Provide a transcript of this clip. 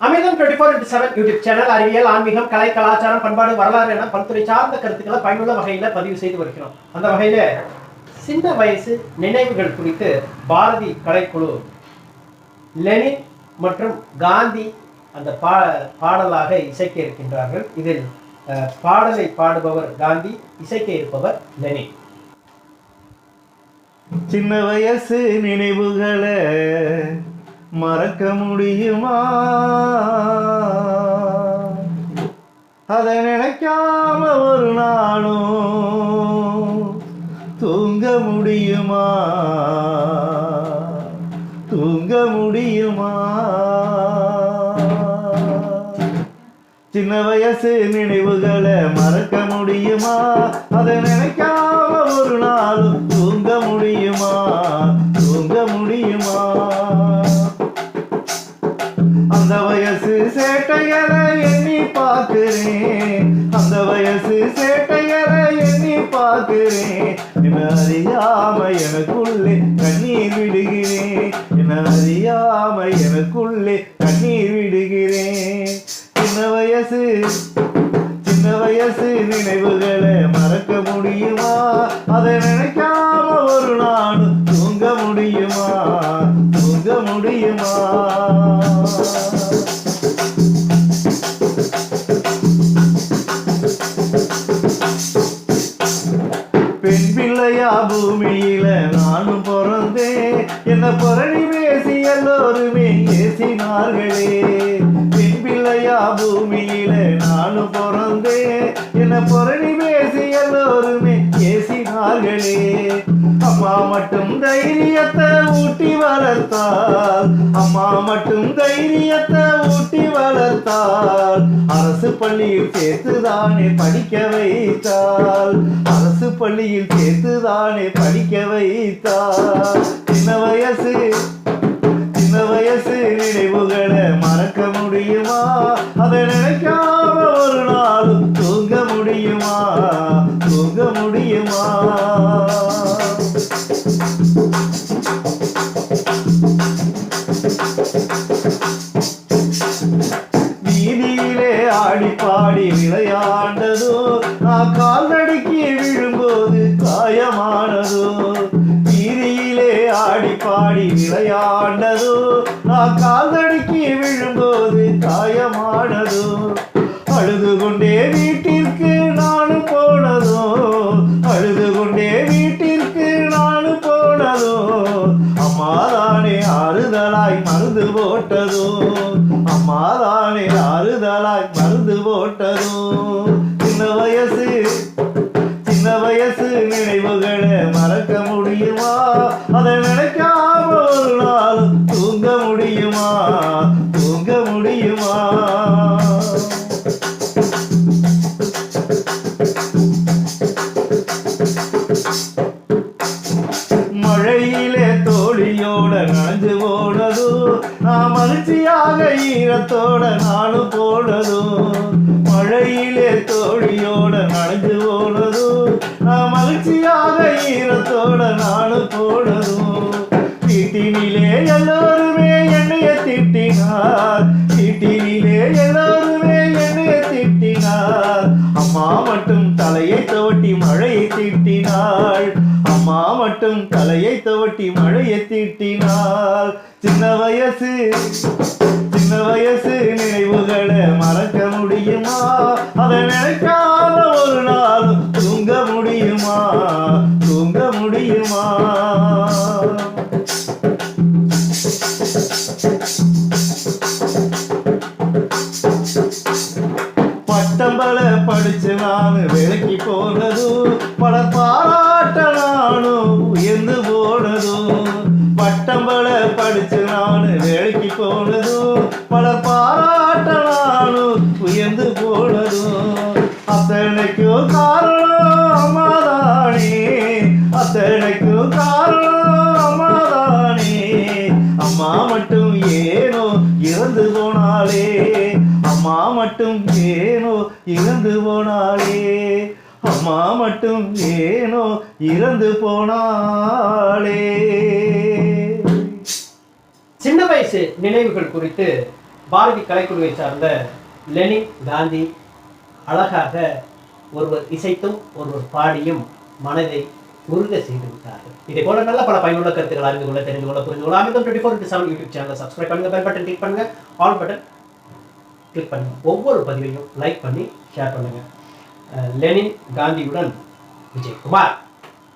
Amirtham twenty four seven YouTube channel அறிவியல் ஆன்மீகம் கலை கலாச்சாரம் பண்பாடு வரலாறு என பல்துறை சார்ந்த கருத்துக்களை பயனுள்ள வகையில் பதிவு செய்து வருகிறோம். அந்த வகையில் சின்ன வயசு நினைவுகள் குறித்து பாரதி கலைக்குழு லெனின் மற்றும் காந்தி அந்த பா பாடலாக இசைக்க இருக்கின்றார்கள். இதில் அஹ், பாடலை பாடுபவர் காந்தி இசைக்க இருப்பவர் லெனின். சின்ன வயசு நினைவுகளை மறக்க முடியுமா? அதை நினைக்காம ஒரு நாளும் தூங்க முடியுமா? சின்ன வயசு நினைவுகளை மறக்க முடியுமா? அதை நினைக்காம ஒரு நாள் தூங்க முடியுமா? தூங்க முடியுமா? அந்த வயசு சேட்டைகளை எண்ணி பார்க்கிறேன். அந்த வயசு சேட்டைகளை எண்ணி பார்க்கிறேன். என்ன அறியாம எனக்குள்ளே கண்ணீர் விடுகிறேன். என்ன அறியாம எனக்குள்ளே வயசு சின்ன வயசு நினைவுகளை மறக்க முடியுமா? அதை நினைக்காம ஒரு நாள் தூங்க முடியுமா? தூங்க முடியுமா? பெண் பிள்ளையா பூமியில நானும் பிறந்தேன். என்ன புரணி பேசி எல்லோருமே பேசினார்களே இல்லையா பிள்ளையா பூமியில நானும் பிறந்தேன். என்ன புரணி பேசி எல்லோருமே பேசினார்களே. அம்மா மட்டும் தைரியத்தை ஊட்டி வளர்த்தாள். அம்மா மட்டும் தைரியத்தை ஊட்டி வளர்த்தாள். அரசு பள்ளியில் சேர்த்துதானே படிக்க வைத்தால் அரசு பள்ளியில் சேர்த்துதானே படிக்க வைத்தால் சின்ன வயசு ஆண்டதோ நான் கால்நடைக்கு விழும்போது காயமானதோ வீதியிலே ஆடி பாடி விளையாண்டதோ நான் கால்நடைக்கு விழும்போது காயமானதோ அழுது கொண்டே வீட்டிற்கு நானும் போனதோ அழுது கொண்டே வீட்டிற்கு நானும் போனதோ அம்மாதானே ஆறுதலாய் மருந்து போட்டதோ அம்மாதானே ஆறுதலாய் மருந்து போட்டதும் சின்ன வயசு தோழியோட நனைஞ்சு நான் மகிழ்ச்சியாக ஈரத்தோட நானும் போனதோ மழையிலே தோழியோட நனைஞ்சு போனதோ நான் மகிழ்ச்சியாக ஈரத்தோட நானும் போனதோ. வீட்டினிலே எல்லோருமே என்னைய திட்டினார். வீட்டினிலே எல்லோருமே என்னைய திட்டினார். அம்மா மட்டும் தலையை தோட்டி மழையை திட்டினாள். அம்மா மட்டும் தலையை துவட்டி மழையை தீட்டினால் சின்ன வயசு சின்ன வயசு நினைவுகளை மறக்க முடியுமா? அதை நினைக்காத ஒரு நாள் தூங்க முடியுமா? தூங்க முடியுமா? பட்டம்பல படிச்சு நான் வேலைக்கு போனதும் பல பாரா இறந்து போனாளே. அம்மா மட்டும் ஏனோ இறந்து போனாளே. சின்ன வயசு நினைவுகள் குறித்து பாரதி கலைக்குழுவை சார்ந்த லெனின் காந்தி அழகாக ஒருவர் இசைத்தும் ஒருவர் பாடியும் மனதை உருக செய்து விட்டார்கள். இதே போல நல்ல பல பயனுள்ள கருத்துக்கள் அறிந்து கொள்ள தெரிந்து கொள்ள புரிந்து கொள்ள. Amirtham twenty four seven YouTube சேனலை சப்ஸ்கிரைப் பண்ணுங்க பெல் பட்டன் கிளிக் பண்ணுங்க ஆல் பட்டன் கிளிக் பண்ணுங்கள் ஒவ்வொரு பதிவையும் லைக் பண்ணி ஷேர் பண்ணுங்கள் லெனின் காந்தியுடன் விஜயகுமார்.